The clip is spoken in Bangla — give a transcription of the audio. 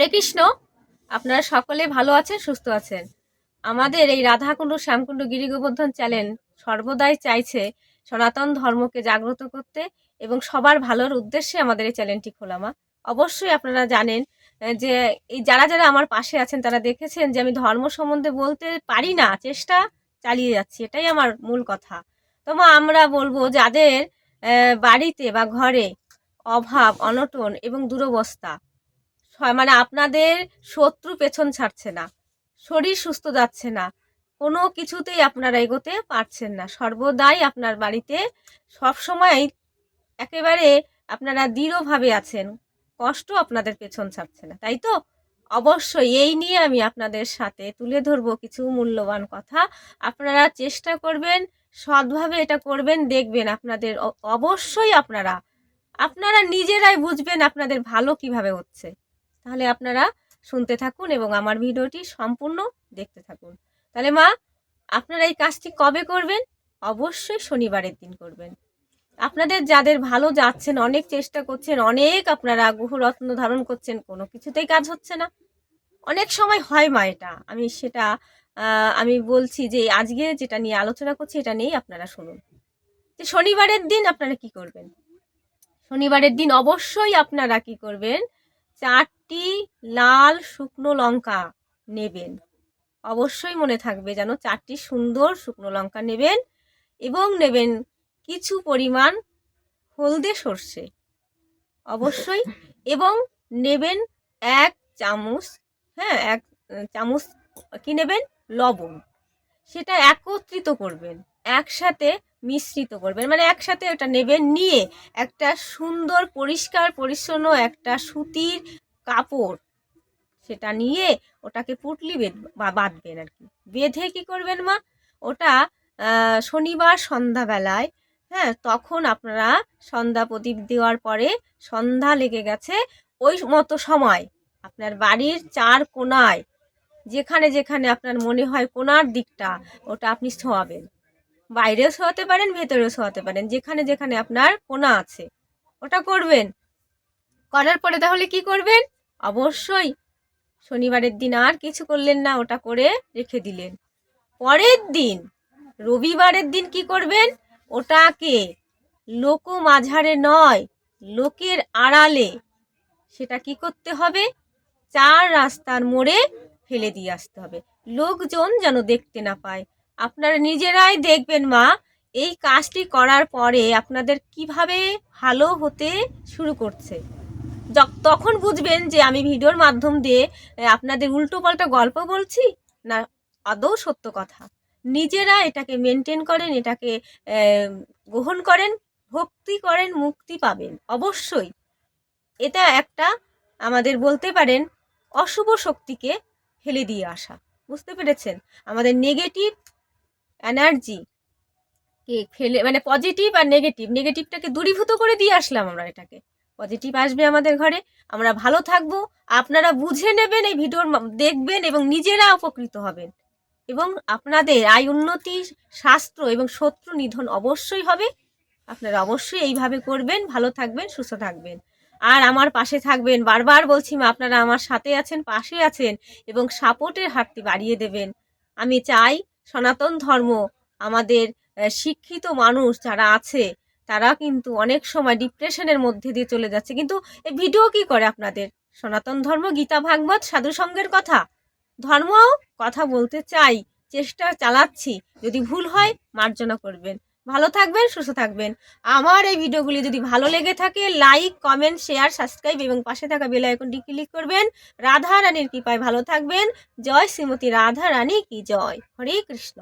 হরে কৃষ্ণ। আপনারা সকলে ভালো আছেন, সুস্থ আছেন। আমাদের এই রাধাকুণ্ড, শ্যামকুণ্ড গিরি গোবর্ধন চ্যানেল সর্বদাই চাইছে সনাতন ধর্মকে জাগ্রত করতে এবং সবার ভালোর উদ্দেশ্যে আমাদের এই চ্যানেলটি খোলামা অবশ্যই আপনারা জানেন যে এই যারা যারা আমার পাশে আছেন, তারা দেখেছেন যে আমি ধর্ম সম্বন্ধে বলতে পারি না, চেষ্টা চালিয়ে যাচ্ছি, এটাই আমার মূল কথা। তোমা আমরা বলব যাদের বাড়িতে বা ঘরে অভাব, অনটন এবং দুরবস্থা মানে আপনাদের শত্রু পেছন ছাড়ছে না, শরীর সুস্থ যাচ্ছে না, কোনো কিছুতেই আপনারা এগোতে পারছেন না। সর্বদাই আপনার বাড়িতে সবসময় একেবারে আপনারা দৃঢ়ভাবে আছেন, কষ্ট আপনাদের পেছন ছাড়ছে না, তাই তো? অবশ্যই এই নিয়ে আমি আপনাদের সাথে তুলে ধরবো কিছু মূল্যবান কথা। আপনারা চেষ্টা করবেন, সৎভাবে এটা করবেন, দেখবেন আপনাদের অবশ্যই আপনারা আপনারা নিজেরাই বুঝবেন আপনাদের ভালো কীভাবে হচ্ছে। তাহলে আপনারা শুনতে থাকুন এবং আমার ভিডিওটি সম্পূর্ণ দেখতে থাকুন। তাহলে মা, আপনারা এই কাজটি কবে করবেন? অবশ্যই শনিবারের দিন করবেন। আপনাদের যাদের ভালো যাচ্ছেন, অনেক চেষ্টা করছেন, অনেক আপনারা গ্রহরত্ন ধারণ করছেন, কোনো কিছুতেই কাজ হচ্ছে না। অনেক সময় হয় মা এটা। আমি সেটা আমি বলছি যে আজকে যেটা নিয়ে আলোচনা করছি, এটা নিয়েই আপনারা শুনুন। যে শনিবারের দিন আপনারা কি করবেন? শনিবারের দিন অবশ্যই আপনারা কি করবেন? চারটি লাল শুকনো লঙ্কা নেবেন। অবশ্যই মনে থাকবে যেন চারটি সুন্দর শুকনো লঙ্কা নেবেন এবং নেবেন কিছু পরিমাণ হলদে সর্ষে। অবশ্যই এবং নেবেন এক চামচ হ্যাঁ এক চামচ কি নেবেন? লবণ। সেটা একত্রিত করবেন। একসাথে মিশ্রিত করবেন। মানে একসাথে ওটা নেবেন নিয়ে একটা সুন্দর, পরিষ্কার, পরিচ্ছন্ন একটা সুতির কাপড় সেটা নিয়ে ওটাকে পুটলি বেঁধ- বা- বাঁধবেন আর কি। বেঁধে কি করবেন মা? ওটা শনিবার সন্ধ্যাবেলায় হ্যাঁ তখন আপনারা সন্ধ্যা প্রদীপ দেওয়ার পরে সন্ধ্যা লেগে গেছে ওই মতো সময় আপনার বাড়ির চার কোনায়, যেখানে যেখানে আপনার মনে হয় কোনার দিকটা, ওটা আপনি শোয়াবেন। বাইরেও শোয়াতে পারেন, ভেতরেও শোয়াতে পারেন, যেখানে যেখানে আপনার কোনা আছে। ওটা করবেন। করার পরে তাহলে কি করবেন? অবশ্যই শনিবারের দিন আর কিছু করলেন না, ওটা করে রেখে দিলেন। পরের দিন, রবিবারের দিন কি করবেন? ওটাকে লোক মাঝারে নয়, লোকের আড়ালে সেটা কি করতে হবে? চার রাস্তার মোড়ে ফেলে দিয়ে আসতে হবে। লোকজন যেন দেখতে না পায়। আপনারা নিজেরাই দেখবেন, মা, এই কাজটি করার পরে আপনাদের কীভাবে ভালো হতে শুরু করছে। তখন বুঝবেন যে আমি ভিডিওর মাধ্যম দিয়ে আপনাদের উল্টো পাল্টা গল্প বলছি না আদৌ সত্য কথা। নিজেরা এটাকে মেনটেন করেন, এটাকে গ্রহণ করেন, ভক্তি করেন, মুক্তি পাবেন, অবশ্যই। এটা একটা আমাদের বলতে পারেন অশুভ শক্তিকে ফেলে দিয়ে আসা। বুঝতে পেরেছেন? আমাদের নেগেটিভ এনার্জি। কে ফেলে মানে পজিটিভ আর নেগেটিভ নেগেটিভটাকে দূরীভূত করে দিয়ে আসলাম আমরা এটাকে। পজিটিভ আসবে আমাদের ঘরে। আমরা ভালো থাকব। আপনারা বুঝে নেবেন এই ভিডিওর দেখবেন এবং নিজেরা উপকৃত হবেন। এবং আপনাদের আয় উন্নতি শাস্ত্র এবং শত্রু নিধন অবশ্যই হবে। আপনারা অবশ্যই এইভাবে করবেন। ভালো থাকবেন, সুস্থ থাকবেন। আর আমার পাশে থাকবেন। বারবার বলছি মা, আপনারা আমার সাথে আছেন, পাশে আছেন এবং সাপোর্টের হাতটি বাড়িয়ে দেবেন। আমি চাই সনাতন ধর্ম আমাদের শিক্ষিত মানুষ যারা আছে, তারা কিন্তু অনেক সময় ডিপ্রেশনের মধ্যে দিয়ে চলে যাচ্ছে। কিন্তু এই ভিডিও কি করে আপনাদের? সনাতন ধর্ম, গীতা, ভাগবত, সাধু সঙ্গের কথা? ধর্ম কথা বলতে চাই, চেষ্টা চালাচ্ছি। যদি ভুল হয়, মার্জনা করবেন। ভালো থাকবেন, সুস্থ থাকবেন। আমার এই ভিডিওগুলি যদি ভালো লেগে থাকে লাইক কমেন্ট শেয়ার সাবস্ক্রাইব এবং পাশে থাকা বেল আইকনটি ক্লিক করবেন। রাধা রানীর কৃপায় ভালো থাকবেন। জয় শ্রীমতী রাধা রানী কি জয়। হরে কৃষ্ণ।